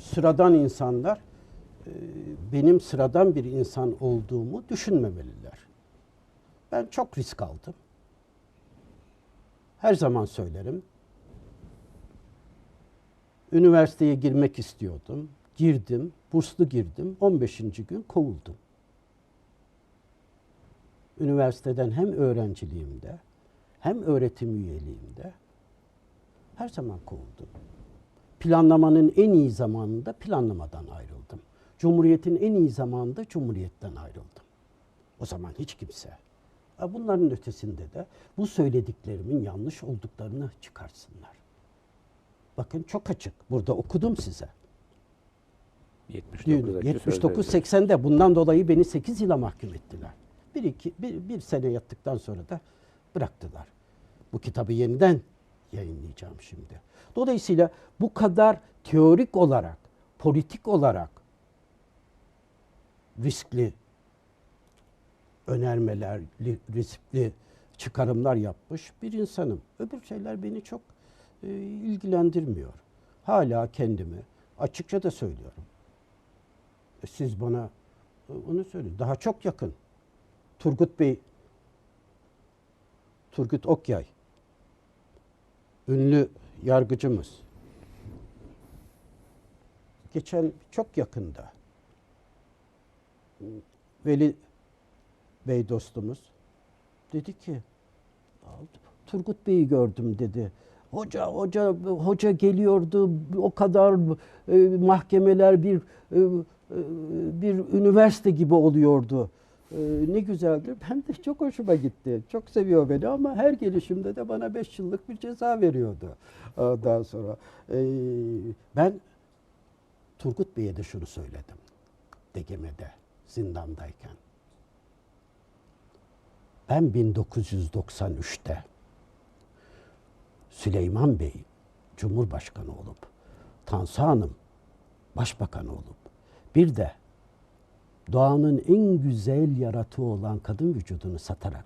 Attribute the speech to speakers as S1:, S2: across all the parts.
S1: sıradan insanlar e, benim sıradan bir insan olduğumu düşünmemeliler. Ben çok risk aldım. Her zaman söylerim. Üniversiteye girmek istiyordum. Girdim, burslu girdim. 15. gün kovuldum. Üniversiteden hem öğrenciliğimde hem öğretim üyeliğimde her zaman kovuldum. Planlamanın en iyi zamanında planlamadan ayrıldım. Cumhuriyetin en iyi zamanında cumhuriyetten ayrıldım. O zaman hiç kimse. Bunların ötesinde de bu söylediklerimin yanlış olduklarını çıkarsınlar. Bakın çok açık. Burada okudum size.
S2: 79'daki
S1: 79
S2: sözleri.
S1: 80'de bundan dolayı beni 8 yıla mahkum ettiler. Bir, iki, bir, bir sene yattıktan sonra da bıraktılar. Bu kitabı yeniden yayınlayacağım şimdi. Dolayısıyla bu kadar teorik olarak, politik olarak riskli önermeler, li- riskli çıkarımlar yapmış bir insanım. Öbür şeyler beni çok e, ilgilendirmiyor. Hala kendimi açıkça da söylüyorum. E, Siz bana e, onu söyleyin. Daha çok yakın. Turgut Bey, Turgut Okyay, ünlü yargıcımız. Geçen çok yakında Veli Bey dostumuz dedi ki Turgut Bey'i gördüm dedi. Hoca hoca hoca geliyordu o kadar e, mahkemeler bir e, e, bir üniversite gibi oluyordu. E, ne güzeldi. Ben de çok hoşuma gitti. Çok seviyor beni ama her gelişimde de bana 5 yıllık bir ceza veriyordu. Ondan sonra e, ben Turgut Bey'e de şunu söyledim. DGM'de zindandayken. Ben 1993'te Süleyman Bey Cumhurbaşkanı olup Tansu Hanım Başbakan olup bir de doğanın en güzel yaratığı olan kadın vücudunu satarak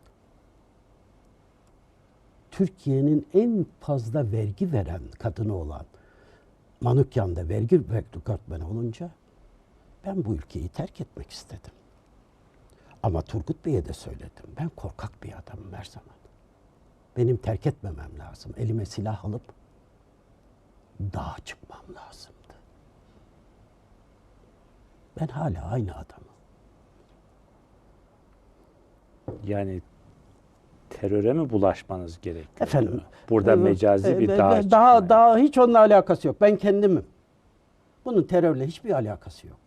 S1: Türkiye'nin en fazla vergi veren kadını olan Manukyan'da vergi rekortmeni olunca ben bu ülkeyi terk etmek istedim. Ama Turgut Bey'e de söyledim. Ben korkak bir adamım her zaman. Benim terk etmemem lazım. Elime silah alıp dağa çıkmam lazımdı. Ben hala aynı adamım.
S2: Yani teröre mi bulaşmanız gerekiyor?
S1: Efendim.
S2: Burada
S1: e,
S2: mecazi
S1: e,
S2: bir
S1: e,
S2: dağ
S1: daha, daha hiç onunla alakası yok. Ben kendimim. Bunun terörle hiçbir alakası yok.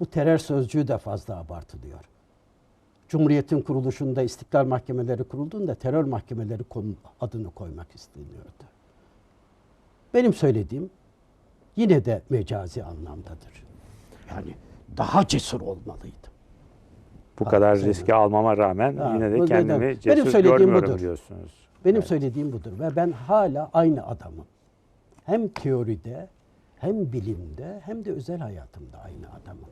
S1: Bu terör sözcüğü de fazla abartılıyor. Cumhuriyetin kuruluşunda istiklal mahkemeleri kurulduğunda terör mahkemeleri adını koymak isteniyordu. Benim söylediğim yine de mecazi anlamdadır. Yani daha cesur olmalıydım.
S2: Bu kadar
S1: Sen-
S2: riski almama rağmen
S1: Ha,
S2: yine de kendimi
S1: benim-
S2: cesur
S1: benim söylediğim
S2: görmüyorum
S1: budur.
S2: diyorsunuz.
S1: Benim
S2: Evet.
S1: söylediğim budur ve ben hala aynı adamım. Hem teoride, hem bilimde, hem de özel hayatımda aynı adamım.